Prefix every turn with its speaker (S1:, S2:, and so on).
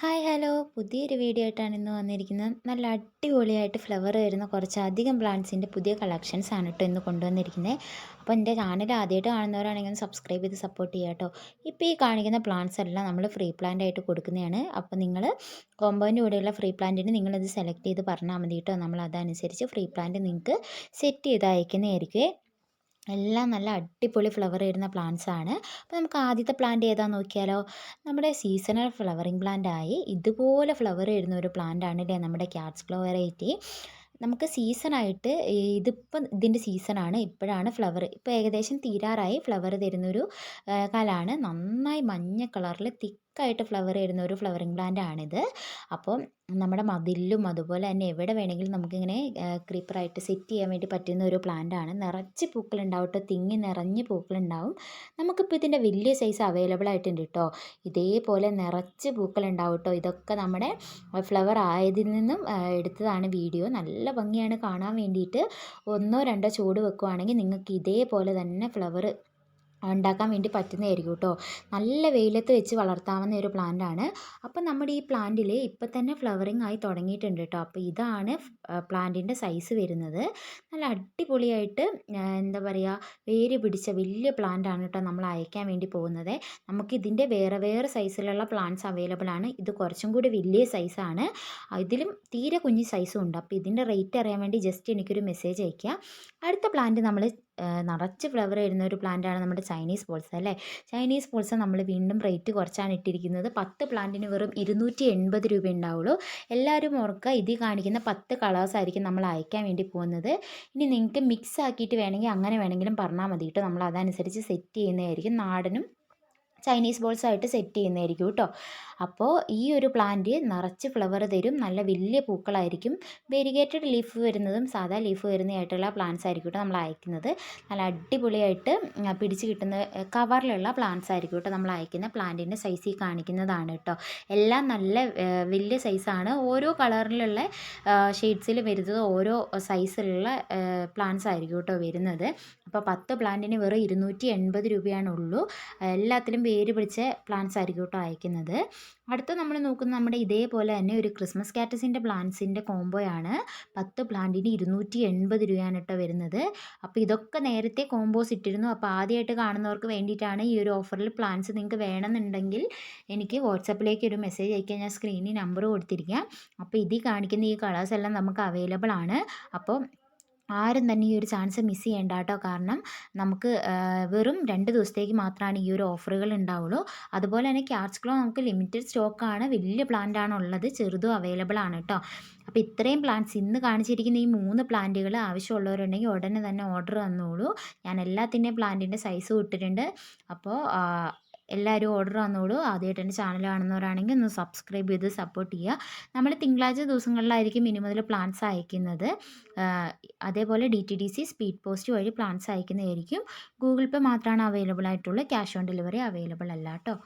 S1: Hi hello. പുതിയൊരു video ആയിട്ടാണ് ഇന്ന് വന്നിരിക്കുന്നത്. നല്ല അടിപൊളിയായിട്ട് ഫ്ലവർ വരുന്ന കുറച്ചധികം പ്ലാന്റ്സിന്റെ പുതിയ കളക്ഷൻസ് ആണ് കേട്ടോ ഇന്ന് കൊണ്ടുവന്നിരിക്കുന്നത്. അപ്പോൾ എന്റെ ചാനൽ ആദ്യമായിട്ട് കാണുന്നവരാണെങ്കിൽ സബ്സ്ക്രൈബ് ചെയ്ത് സപ്പോർട്ട് ചെയ്യുക കേട്ടോ ഇപ്പോൾ ഈ കാണിക്കുന്ന പ്ലാന്റ്സ് എല്ലാം നമ്മൾ ഫ്രീ പ്ലാന്റ് ആയിട്ട് കൊടുക്കുന്നതാണ്. അപ്പോൾ നിങ്ങൾ കോമ്പൗണ്ട് കൂടെയുള്ള ഫ്രീ പ്ലാന്റിന് നിങ്ങളിത് സെലക്ട് ചെയ്ത് പറഞ്ഞാൽ മതി കേട്ടോ നമ്മൾ അതനുസരിച്ച് ഫ്രീ പ്ലാന്റ് നിങ്ങൾക്ക് സെറ്റ് ചെയ്ത് അയക്കുന്നതായിരിക്കും എല്ലാം നല്ല അടിപൊളി ഫ്ലവർ വരുന്ന പ്ലാന്റ്സ് ആണ്. അപ്പോൾ നമുക്ക് ആദ്യത്തെ പ്ലാന്റ് ഏതാണെന്ന് നോക്കിയാലോ? നമ്മുടെ സീസണൽ ഫ്ലവറിങ് പ്ലാന്റ് ആയി ഇതുപോലെ ഫ്ലവർ വരുന്ന ഒരു പ്ലാന്റ് ആണ് ഇല്ലേ നമ്മുടെ ക്യാറ്റ്സ് ഫ്ലവർ വെറൈറ്റി നമുക്ക് സീസണായിട്ട് ഇതിപ്പം ഇതിന്റെ സീസണാണ് ഇപ്പോഴാണ് ഫ്ലവർ ഇപ്പോൾ ഏകദേശം തീരാറായി ഫ്ലവർ തരുന്നൊരു കാലമാണ് നന്നായി മഞ്ഞ കളറിൽ തിക്ക് തിക്കായിട്ട് ഫ്ലവർ ചെയ്യുന്ന ഒരു ഫ്ലവറിങ് പ്ലാന്റ് ആണിത്. അപ്പം നമ്മുടെ മതിലും അതുപോലെ തന്നെ എവിടെ വേണമെങ്കിലും നമുക്കിങ്ങനെ ക്രീപ്പറായിട്ട് സെറ്റ് ചെയ്യാൻ വേണ്ടി പറ്റുന്ന ഒരു പ്ലാന്റ് ആണ്. നിറച്ച് പൂക്കൾ ഉണ്ടാവും തിങ്ങി നിറഞ്ഞ് പൂക്കളുണ്ടാവും. നമുക്കിപ്പോൾ ഇതിന്റെ വലിയ സൈസ് അവൈലബിൾ ആയിട്ടുണ്ട് കേട്ടോ ഇതേപോലെ നിറച്ച് പൂക്കളുണ്ടാവും കേട്ടോ ഇതൊക്കെ നമ്മുടെ ഫ്ലവർ ആയതിൽ നിന്നും എടുത്തതാണ് വീഡിയോ. നല്ല ഭംഗിയാണ് കാണാൻ വേണ്ടിയിട്ട്. ഒന്നോ രണ്ടോ ചൂട് വെക്കുവാണെങ്കിൽ നിങ്ങൾക്ക് ഇതേപോലെ തന്നെ ഫ്ലവർ ഉണ്ടാക്കാൻ വേണ്ടി പറ്റുന്നതായിരിക്കും കേട്ടോ. നല്ല വെയിലത്ത് വെച്ച് വളർത്താവുന്ന ഒരു പ്ലാന്റ് ആണ്. അപ്പോൾ നമ്മുടെ ഈ പ്ലാന്റിൽ ഇപ്പം തന്നെ ഫ്ലവറിങ് ആയി തുടങ്ങിയിട്ടുണ്ട് കേട്ടോ. അപ്പോൾ ഇതാണ് പ്ലാന്റിന്റെ സൈസ് വരുന്നത്. നല്ല അടിപൊളിയായിട്ട് എന്താ പറയുക വേര് പിടിച്ച വലിയ പ്ലാന്റ് ആണ് കേട്ടോ നമ്മൾ അയക്കാൻ വേണ്ടി പോകുന്നത്. നമുക്ക് ഇതിന്റെ വേറെ വേറെ സൈസിലുള്ള പ്ലാന്റ്സ് അവൈലബിൾ ആണ്. ഇത് കുറച്ചും കൂടി വലിയ സൈസാണ് ഇതിലും തീരെ കുഞ്ഞ് സൈസും ഉണ്ട്. അപ്പോൾ ഇതിന്റെ റേറ്റ് അറിയാൻ വേണ്ടി ജസ്റ്റ് എനിക്കൊരു മെസ്സേജ് അയയ്ക്കുക. അടുത്ത പ്ലാന്റ് നമ്മൾ നിറച്ച് ഫ്ലവർ വരുന്ന ഒരു പ്ലാന്റാണ് നമ്മുടെ ചൈനീസ് പോൾസ അല്ലേ? ചൈനീസ് പോൾസ നമ്മൾ വീണ്ടും റേറ്റ് കുറച്ചാണ് ഇട്ടിരിക്കുന്നത്. പത്ത് പ്ലാന്റിന് വെറും ഇരുന്നൂറ്റി എൺപത് രൂപ ഉണ്ടാവുള്ളൂ. എല്ലാവരും ഓർക്കുക ഇതിൽ കാണിക്കുന്ന പത്ത് കളേഴ്സ് ആയിരിക്കും നമ്മൾ അയക്കാൻ വേണ്ടി പോകുന്നത്. ഇനി നിങ്ങൾക്ക് മിക്സ് ആക്കിയിട്ട് വേണമെങ്കിൽ അങ്ങനെ വേണമെങ്കിലും പറഞ്ഞാൽ മതി കേട്ടോ. നമ്മൾ അതനുസരിച്ച് സെറ്റ് ചെയ്യുന്നതായിരിക്കും. നാടനും ചൈനീസ് ബോൾസ് ആയിട്ട് സെറ്റ് ചെയ്യുന്നതായിരിക്കും കേട്ടോ. അപ്പോൾ ഈ ഒരു പ്ലാന്റ് നിറച്ച് ഫ്ലവർ തരും. നല്ല വലിയ പൂക്കളായിരിക്കും. വെരിഗേറ്റഡ് ലീഫ് വരുന്നതും സാധാ ലീഫ് വരുന്നതായിട്ടുള്ള പ്ലാന്റ്സ് ആയിരിക്കും കേട്ടോ നമ്മൾ അയക്കുന്നത്. നല്ല അടിപൊളിയായിട്ട് പിടിച്ച് കിട്ടുന്ന കവറിലുള്ള പ്ലാന്റ്സ് ആയിരിക്കും കേട്ടോ നമ്മൾ അയക്കുന്ന പ്ലാന്റിന്റെ സൈസിൽ കാണിക്കുന്നതാണ് കേട്ടോ. എല്ലാം നല്ല വലിയ സൈസാണ്. ഓരോ കളറിലുള്ള ഷെയ്ഡ്സിൽ വരുന്നത് ഓരോ സൈസിലുള്ള പ്ലാന്റ്സ് ആയിരിക്കും കേട്ടോ വരുന്നത്. അപ്പോൾ പത്ത് പ്ലാന്റിന് വെറും ഇരുന്നൂറ്റി എൺപത് രൂപയാണുള്ളൂ. എല്ലാത്തിലും വേര് പിടിച്ച പ്ലാന്റ്സ് ആയിരിക്കും കേട്ടോ അയക്കുന്നത്. അടുത്ത നമ്മൾ നോക്കുന്നത് നമ്മുടെ ഇതേപോലെ തന്നെ ഒരു ക്രിസ്മസ് കാറ്റസിന്റെ പ്ലാന്റ്സിന്റെ കോംബോയാണ് പത്ത് പ്ലാന്റിന് ഇരുന്നൂറ്റി എൺപത് രൂപയാണ് കേട്ടോ വരുന്നത്. അപ്പോൾ ഇതൊക്കെ നേരത്തെ കോംബോസ് ഇട്ടിരുന്നു. അപ്പോൾ ആദ്യമായിട്ട് കാണുന്നവർക്ക് വേണ്ടിയിട്ടാണ് ഈ ഒരു ഓഫറിൽ പ്ലാന്റ്സ് നിങ്ങൾക്ക് വേണമെന്നുണ്ടെങ്കിൽ എനിക്ക് വാട്സപ്പിലേക്ക് ഒരു മെസ്സേജ് അയക്കാൻ ഞാൻ സ്ക്രീനിൽ നമ്പർ കൊടുത്തിരിക്കാം. അപ്പോൾ ഇതിൽ കാണിക്കുന്ന ഈ കളേഴ്സ് എല്ലാം നമുക്ക് അവൈലബിൾ ആണ്. അപ്പോൾ ആരും തന്നെ ഈ ഒരു ചാൻസ് മിസ് ചെയ്യേണ്ട കേട്ടോ കാരണം നമുക്ക് വെറും രണ്ട് ദിവസത്തേക്ക് മാത്രമാണ് ഈ ഒരു ഓഫറുകൾ ഉണ്ടാവുള്ളൂ. അതുപോലെ തന്നെ ക്യാറ്റ്സ്ക്ലോ നമുക്ക് ലിമിറ്റഡ് സ്റ്റോക്കാണ് വലിയ പ്ലാന്റാണ് ഉള്ളത്. ചെറുതും അവൈലബിൾ ആണ് കേട്ടോ അപ്പോൾ ഇത്രയും പ്ലാന്റ്സ് ഇന്ന് കാണിച്ചിരിക്കുന്ന ഈ മൂന്ന് പ്ലാന്റുകൾ ആവശ്യമുള്ളവരുണ്ടെങ്കിൽ ഉടനെ തന്നെ ഓർഡർ തന്നോളൂ ഞാൻ എല്ലാത്തിന്റെയും പ്ലാന്റിന്റെ സൈസ് ഇട്ടിട്ടുണ്ട്. അപ്പോൾ എല്ലാവരും ഓർഡർ വന്നോളൂ. ആദ്യമായിട്ട് എന്റെ ചാനൽ കാണുന്നവരാണെങ്കിൽ ഒന്ന് സബ്സ്ക്രൈബ് ചെയ്ത് സപ്പോർട്ട് ചെയ്യുക. നമ്മൾ തിങ്കളാഴ്ച ദിവസങ്ങളിലായിരിക്കും ഇനി മുതൽ പ്ലാൻസ് അയക്കുന്നത്. അതേപോലെ D T D C speed post വഴി പ്ലാൻസ് അയക്കുന്നതായിരിക്കും. ഗൂഗിൾ പേ മാത്രമാണ് അവൈലബിൾ ആയിട്ടുള്ളത് ക്യാഷ് ഓൺ ഡെലിവറി അവൈലബിൾ അല്ല കേട്ടോ.